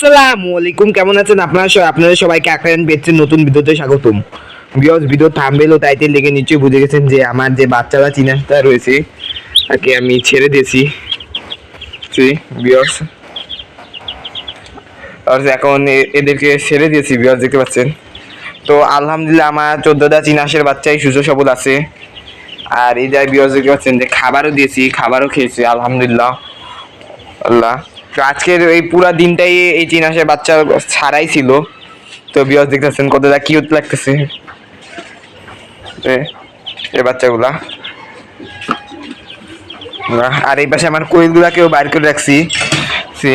আসসালামু আলাইকুম, কেমন আছেন আপনারা সবাই আপনাদের সবাইকে পেয়েছেন নতুন স্বাগতম। বিয়স থামবেল ও টাইটেল লেগে বুঝে গেছেন যে আমার যে বাচ্চারা রয়েছে, তাকে আমি ছেড়ে দিয়েছি। বিয়স আর এখন এদেরকে ছেড়ে দিয়েছি বিয়স দেখতে পাচ্ছেন? তো আলহামদুলিল্লাহ, আমার চোদ্দটা চিনাসের বাচ্চাই সুস্থ সবল আছে। আর এই যাই বিয়স দেখতে পাচ্ছেন যে খাবারও দিয়েছি, খাবারও খেয়েছি, আলহামদুলিল্লাহ। আল্লাহ। তো আজকের এই পুরা দিনটাই এই চিনাসের বাচ্চা ছাড়াই ছিল। তো বিয়স দেখতেছেন কতটা কিউট লাগতেছে। এই বাচ্চাগুলা। আর এই পাশে আমার কোয়েলগুলাকেও বাইর করে রাখছি। সে।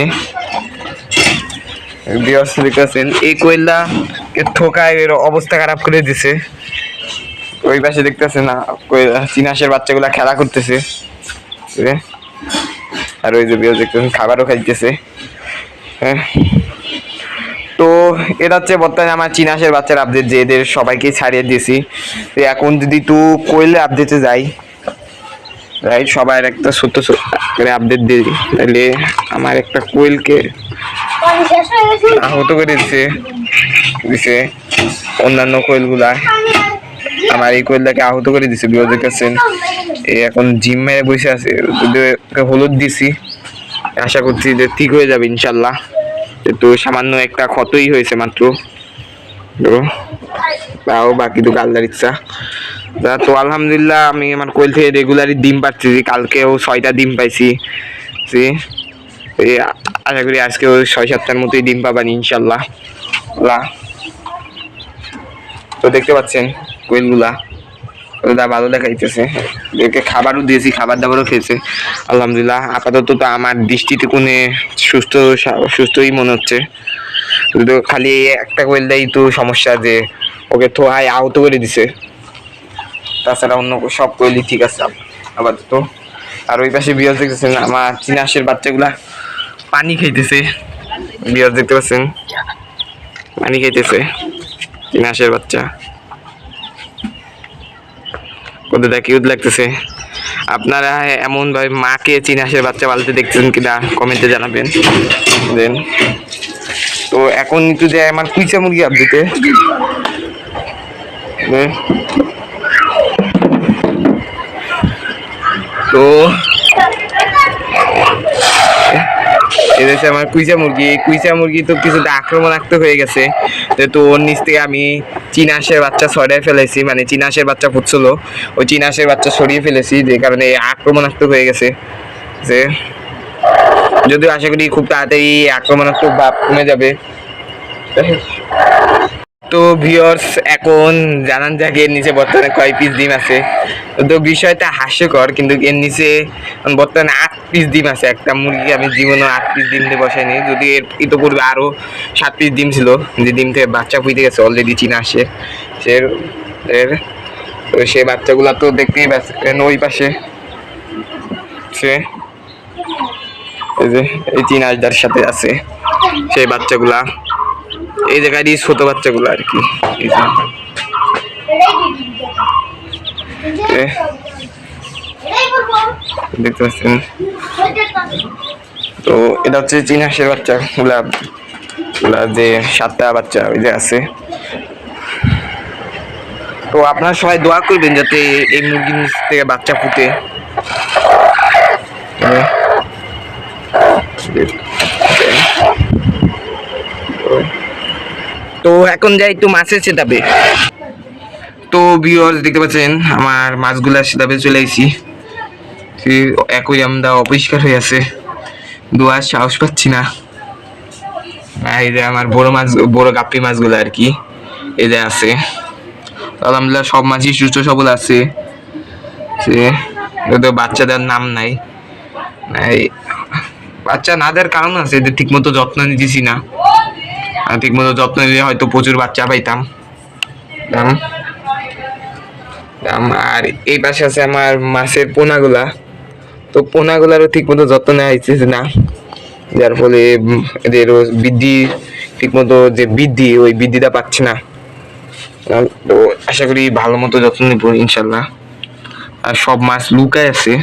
বিয়স দেখতেছেন, এই কোয়েলটা ঠোকায় এর অবস্থা খারাপ করে দিছে। ওই পাশে দেখতেছেন না চিনাসের বাচ্চাগুলা খেলা করতেছে। আর ওই যে দেখতেছেন খাবারও খাইতেছে। হ্যাঁ। তো এটা হচ্ছে বর্তমানে আমার চিনাসের বাচ্চার আপডেট যে এদের সবাইকে ছাড়িয়ে দিয়েছি। তো এখন যদি তু কোয়েলে আপডেটে যাই রাইট সবার একটা ছোট্ট ছোট্ট করে আপডেট দিই। তাহলে আমার একটা কোয়েলকে আহত করে দিছে দিছে অন্যান্য কোয়েলগুলা। আমার এই কোয়েলটাকে আহত করে দিছে কাছেন এই এখন জিম মেরে বসে আছে হলুদ দিছি। আশা করছি যে ঠিক হয়ে যাবে, ইনশাল্লাহ। তো সামান্য একটা ক্ষতই হয়েছে মাত্র। তাও বাকি তো গালদার ইচ্ছা। তা আলহামদুলিল্লাহ, আমি আমার কোয়েল থেকে রেগুলারই ডিম পাচ্ছি কালকেও ছয়টা ডিম পাইছি। আশা করি আজকেও ছয় সাতটার মতোই ডিম পাবানি, ইনশাল্লাহ। তো দেখতে পাচ্ছেন কোয়েলগুলা ওটা ভালো দেখাইতেছে। এদেরকে খাবারও দিয়েছি, খাবার দাবারও খেয়েছে। আলহামদুলিল্লাহ, আপাতত তো আমার দৃষ্টিতে কোনে সুস্থ সুস্থই মনে হচ্ছে। শুধু খালি একটা কোয়েলটাই তো সমস্যা যে, ওকে থোয়ায় আহত করে দিছে। তাছাড়া অন্য সব কোয়েলই ঠিক আছে আপাতত। আর ওই পাশে বিয়ার দেখতেছেন, আমার চিনাসের বাচ্চাগুলা পানি খাইতেছে। বিয়ার দেখতে পাচ্ছেন? পানি খাইতেছে চিনাসের বাচ্চা। কতটা কিউট লাগতেছে। আপনারা এমন ভাবে মাকে চিনাসের বাচ্চা পালতে দেখছেন কিনা কমেন্টে জানাবেন। দেন। তো এখন একটু দেয় আমার কুইচা মুরগি আপডিতে তো এদেশে আমার কুইচা মুরগি। কুইচা মুরগি তো কিছুটা আক্রমণাক্ত হয়ে গেছে। তো ওর নিচ থেকে আমি চিনাশের বাচ্চা সরিয়ে ফেলেছি মানে চিনাসের বাচ্চা ফুটছিল। ওই চিনাসের বাচ্চা সরিয়ে ফেলেছি, যে কারণে আক্রমণাক্ত হয়ে গেছে। যে, যদিও আশা করি খুব তাড়াতাড়ি আক্রমণাত্মক ভাব কমে যাবে। তো ভিওর্স এখন জানান যাক এর নিচে বর্তমানে কয় পিস ডিম আছে। তো বিষয়টা হাস্যকর, কিন্তু এর নিচে বর্তমানে আট পিস ডিম আছে। একটা মুরগি আমি জীবনে আট পিস ডিম দিয়ে বসাইনি। যদি এর ইতোপূর্বে আরও সাত পিস ডিম ছিল, যে ডিম থেকে বাচ্চা ফুইতে গেছে অলরেডি চীনা আসে, সে এর তো সে বাচ্চাগুলো তো দেখতেই পাচ্ছেন ওই পাশে, সে, এই যে, এই চীন আসদার সাথে আছে, সেই বাচ্চাগুলা। এই জায়গায় ছোট বাচ্চাগুলো আর কি। দেখতে পাচ্ছেন? তো এটা হচ্ছে চীন হাঁসের বাচ্চা। গুলা গুলা যে সাতটা বাচ্চা ওই যে আছে। তো আপনারা সবাই দোয়া করবেন যাতে এই মুরগির নিচ থেকে বাচ্চা ফুটে। তো এখন যাই, একটু মাছের সেটাপে তো ভিউয়ার্স দেখতে পাচ্ছেন, আমার মাছগুলা সেটাপে চলে আইছি। অ্যাকোয়ারিয়ামটা অপরিষ্কার হয়ে আছে। দোয়ার সাহস পাচ্ছি না। এই যে আমার বড় মাছ, বড় গাপ্পি মাছগুলো আর কি, এই যে আছে। আলহামদুলিল্লাহ সব মাছই সুস্থ সবল আছে। যদিও বাচ্চাদের নাম নাই। বাচ্চা না দেওয়ার কারণ আছে যে ঠিক মতো যত্ন নিতেছি না। ঠিক মতো যত্ন নিলে হয়তো প্রচুর বাচ্চা পাইতাম। দাম। আর এই পাশে আছে আমার মাছের পোনাগুলা। তো পোনাগুলারও ঠিক মতো যত্ন নেওয়া হইতেছে না। যার ফলে এদের বৃদ্ধি ঠিক মতো যে বৃদ্ধি, ওই বৃদ্ধিটা পাচ্ছে না। তো আশা করি ভালো মতো যত্ন নিব, ইনশাল্লাহ। আর সব মাছ লুকায় আছে।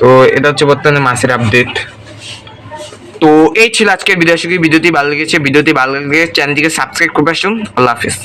তো এটা হচ্ছে বর্তমানে মাসের আপডেট তো এই ছিল আজকের ভিডিও আশা করি ভিডিওটি ভালো লেগেছে। ভিডিওটি ভালো লেগে চ্যানেলটিকে সাবস্ক্রাইব করবে আসুন আল্লাহ হাফিজ।